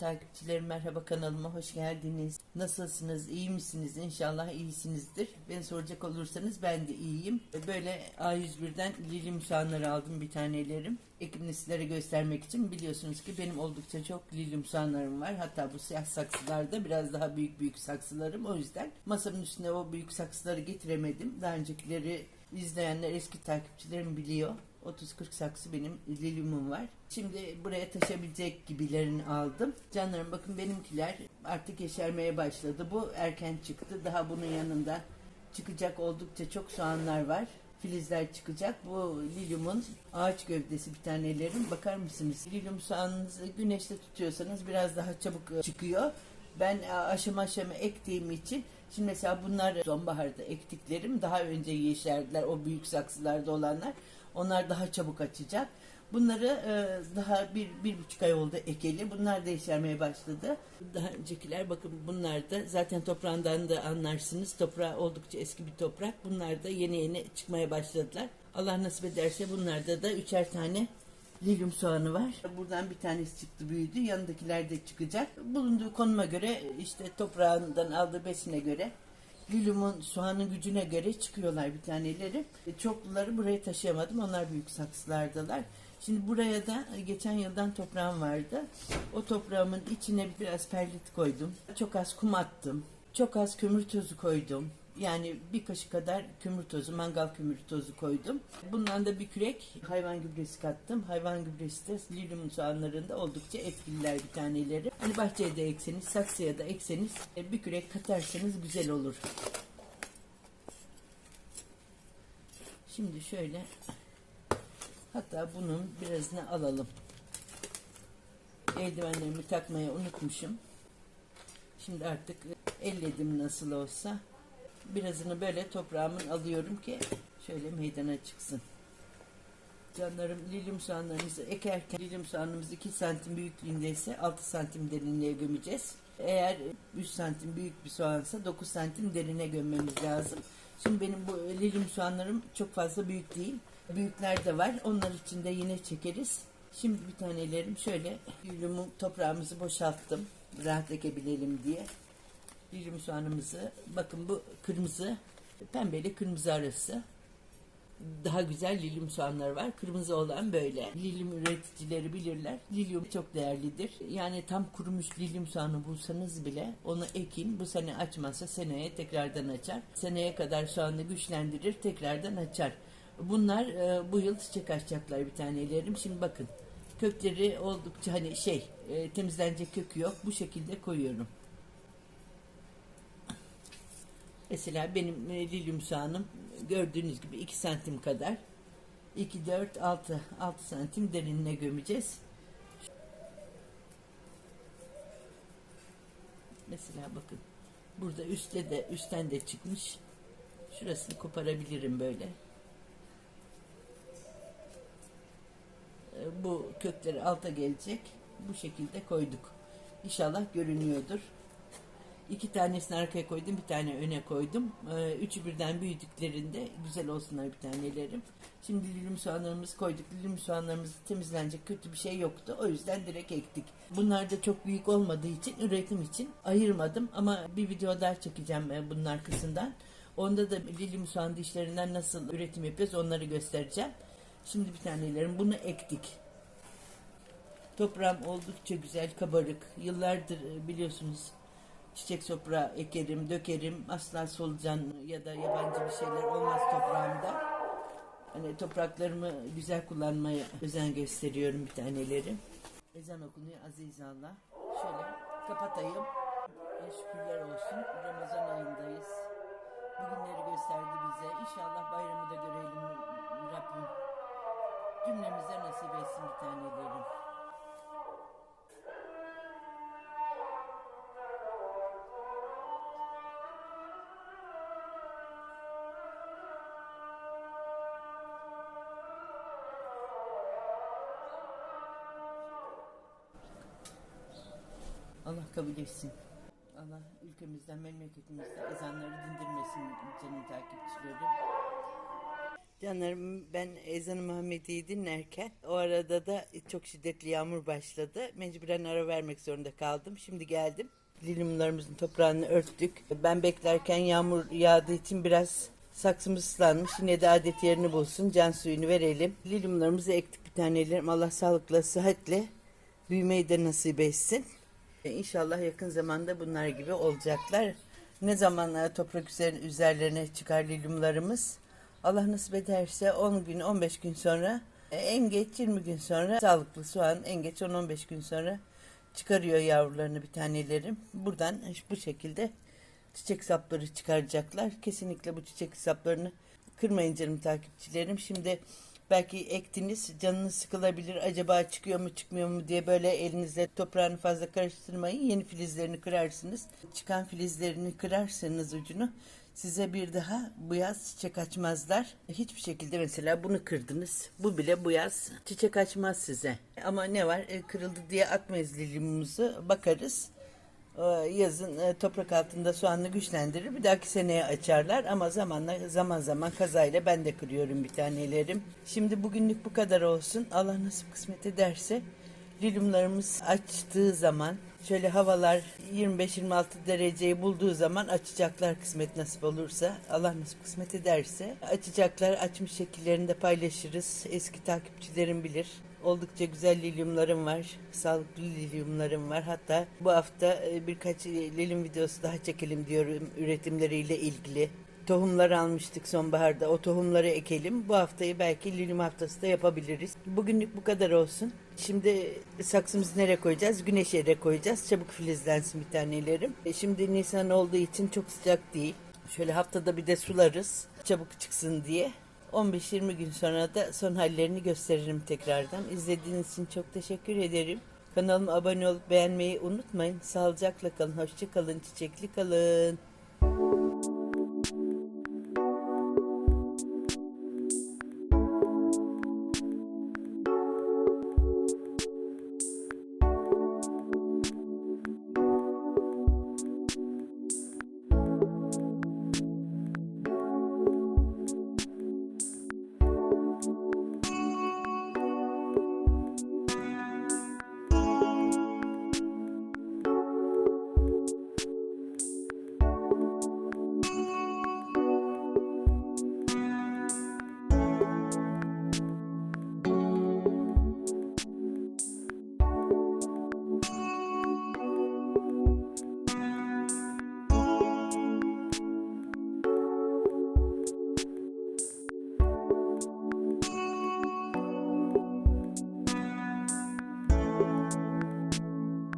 Canım takipçilerim merhaba kanalıma hoş geldiniz. Nasılsınız? iyi misiniz? İnşallah iyisinizdir. Beni soracak olursanız ben de iyiyim. Böyle A101'den lilim soğanları aldım bir tanelerim. Ekimini sizlere göstermek için biliyorsunuz ki benim oldukça çok lilim soğanlarım var. Hatta bu siyah saksılarda biraz daha büyük büyük saksılarım. O yüzden masamın üstüne o büyük saksıları getiremedim. Daha öncekileri izleyenler eski takipçilerim biliyor. 30-40 saksı benim lilyumum var. Şimdi buraya taşabilecek gibilerini aldım. Canlarım bakın benimkiler artık yeşermeye başladı. Bu erken çıktı. Daha bunun yanında çıkacak oldukça çok soğanlar var. Filizler çıkacak. Bu lilyumun ağaç gövdesi bir tanelerim. Bakar mısınız? Lilyum soğanınızı güneşte tutuyorsanız biraz daha çabuk çıkıyor. Ben aşama aşama ektiğim için şimdi mesela bunlar sonbaharda ektiklerim daha önce yeşerdiler o büyük saksılarda olanlar. Onlar daha çabuk açacak. Bunları e, daha bir, bir buçuk ay oldu ekeli. Bunlar da yeşermeye başladı. Daha öncekiler bakın bunlar da zaten toprağından da anlarsınız. Toprağı oldukça eski bir toprak. Bunlar da yeni yeni çıkmaya başladılar. Allah nasip ederse bunlarda da üçer tane lilyum soğanı var. Buradan bir tanesi çıktı büyüdü. Yanındakiler de çıkacak. Bulunduğu konuma göre işte toprağından aldığı besine göre lilyumun soğanın gücüne göre çıkıyorlar bir taneleri. E, Çokluları buraya taşıyamadım. Onlar büyük saksılardalar. Şimdi buraya da geçen yıldan toprağım vardı. O toprağımın içine biraz perlit koydum. Çok az kum attım. Çok az kömür tozu koydum. Yani bir kaşık kadar kömür tozu, mangal kömür tozu koydum. Bundan da bir kürek hayvan gübresi kattım. Hayvan gübresi de lilyum soğanlarında oldukça etkililer bir taneleri. Hani bahçeye de ekseniz, saksıya da ekseniz e, bir kürek katarsanız güzel olur. Şimdi şöyle hatta bunun birazını alalım. Eldivenlerimi takmayı unutmuşum. Şimdi artık elledim nasıl olsa. Birazını böyle toprağımın alıyorum ki şöyle meydana çıksın. Canlarım lilim soğanlarımızı ekerken lilim soğanımız 2 santim büyüklüğündeyse 6 santim derinliğe gömeceğiz. Eğer 3 santim büyük bir soğansa 9 santim derine gömmemiz lazım. Şimdi benim bu lilim soğanlarım çok fazla büyük değil. Büyükler de var. Onlar için de yine çekeriz. Şimdi bir tanelerim şöyle lilyumu toprağımızı boşalttım. Rahat ekebilelim diye. Lilyum soğanımızı bakın bu kırmızı pembeyle kırmızı arası daha güzel lilyum soğanlar var. Kırmızı olan böyle. Lilyum üreticileri bilirler. Lilyum çok değerlidir. Yani tam kurumuş lilyum soğanı bulsanız bile onu ekin. Bu sene açmazsa seneye tekrardan açar. Seneye kadar soğanı güçlendirir tekrardan açar. Bunlar e, bu yıl çiçek açacaklar bir tanelerim. Şimdi bakın kökleri oldukça hani şey e, temizlenecek kökü yok. Bu şekilde koyuyorum. Mesela benim e, lilyum soğanım gördüğünüz gibi 2 santim kadar. 2, 4, 6, 6 santim derinine gömeceğiz. Mesela bakın. Burada üstte de üstten de çıkmış. Şurasını koparabilirim böyle. E, Bu kökleri alta gelecek. Bu şekilde koyduk. İnşallah görünüyordur. İki tanesini arkaya koydum, bir tane öne koydum. Ee, üçü birden büyüdüklerinde güzel olsunlar bir tanelerim. Şimdi lilim soğanlarımızı koyduk. Lilim soğanlarımız temizlenecek kötü bir şey yoktu. O yüzden direkt ektik. Bunlar da çok büyük olmadığı için üretim için ayırmadım. Ama bir video daha çekeceğim e, bunun arkasından. Onda da lilim soğan dişlerinden nasıl üretim yapıyoruz onları göstereceğim. Şimdi bir tanelerim bunu ektik. Toprağım oldukça güzel, kabarık. Yıllardır e, biliyorsunuz çiçek toprağı ekerim, dökerim. Asla solucan ya da yabancı bir şeyler olmaz toprağımda. Hani topraklarımı güzel kullanmaya özen gösteriyorum bir taneleri. Ezan okunuyor aziz Allah. Şöyle kapatayım. E, şükürler olsun. Ramazan ayındayız. Bugünleri gösterdi bize. İnşallah bayramı da görelim Rabbim. Cümlemize nasip etsin Allah kabul etsin. Allah ülkemizden, memleketimizden ezanları dindirmesin canım takipçilerim. Canlarım ben ezanı Muhammedi'yi dinlerken o arada da çok şiddetli yağmur başladı. Mecburen ara vermek zorunda kaldım. Şimdi geldim. Lilimlerimizin toprağını örttük. Ben beklerken yağmur yağdığı için biraz saksımız ıslanmış. Yine de adet yerini bulsun. Can suyunu verelim. Lilimlerimizi ektik bir tanelerim. Allah sağlıkla, sıhhatle büyümeyi de nasip etsin. E, İnşallah yakın zamanda bunlar gibi olacaklar. Ne zaman e, toprak üzerine, üzerlerine çıkar lilimlerimiz? Allah nasip ederse 10 gün 15 gün sonra e, en geç 20 gün sonra sağlıklı soğan en geç 10-15 gün sonra çıkarıyor yavrularını bir tanelerim. Buradan bu şekilde çiçek sapları çıkaracaklar. Kesinlikle bu çiçek saplarını kırmayın canım takipçilerim. Şimdi belki ektiniz canınız sıkılabilir. Acaba çıkıyor mu çıkmıyor mu diye böyle elinizle toprağını fazla karıştırmayın. Yeni filizlerini kırarsınız. Çıkan filizlerini kırarsanız ucunu size bir daha bu yaz çiçek açmazlar. Hiçbir şekilde mesela bunu kırdınız. Bu bile bu yaz çiçek açmaz size. Ama ne var E, kırıldı diye atmayız lilimimizi bakarız. Ee, yazın e, toprak altında soğanla güçlendirir. Bir dahaki seneye açarlar ama zamanla zaman zaman kazayla ben de kırıyorum bir tanelerim. Şimdi bugünlük bu kadar olsun. Allah nasip kısmet ederse lilimlerimiz açtığı zaman şöyle havalar 25-26 dereceyi bulduğu zaman açacaklar kısmet nasip olursa. Allah nasip kısmet ederse açacaklar. Açmış şekillerini de paylaşırız. Eski takipçilerim bilir. Oldukça güzel lilyumlarım var. Sağlıklı lilyumlarım var. Hatta bu hafta e, birkaç lilyum videosu daha çekelim diyorum üretimleriyle ilgili. Tohumlar almıştık sonbaharda. O tohumları ekelim. Bu haftayı belki lilyum haftası da yapabiliriz. Bugünlük bu kadar olsun. Şimdi saksımızı nereye koyacağız? Güneş yere koyacağız. Çabuk filizlensin bir tanelerim. E, Şimdi Nisan olduğu için çok sıcak değil. Şöyle haftada bir de sularız. Çabuk çıksın diye. 15-20 gün sonra da son hallerini gösteririm tekrardan. İzlediğiniz için çok teşekkür ederim. Kanalıma abone olup beğenmeyi unutmayın. Sağlıcakla kalın, hoşça kalın, çiçekli kalın.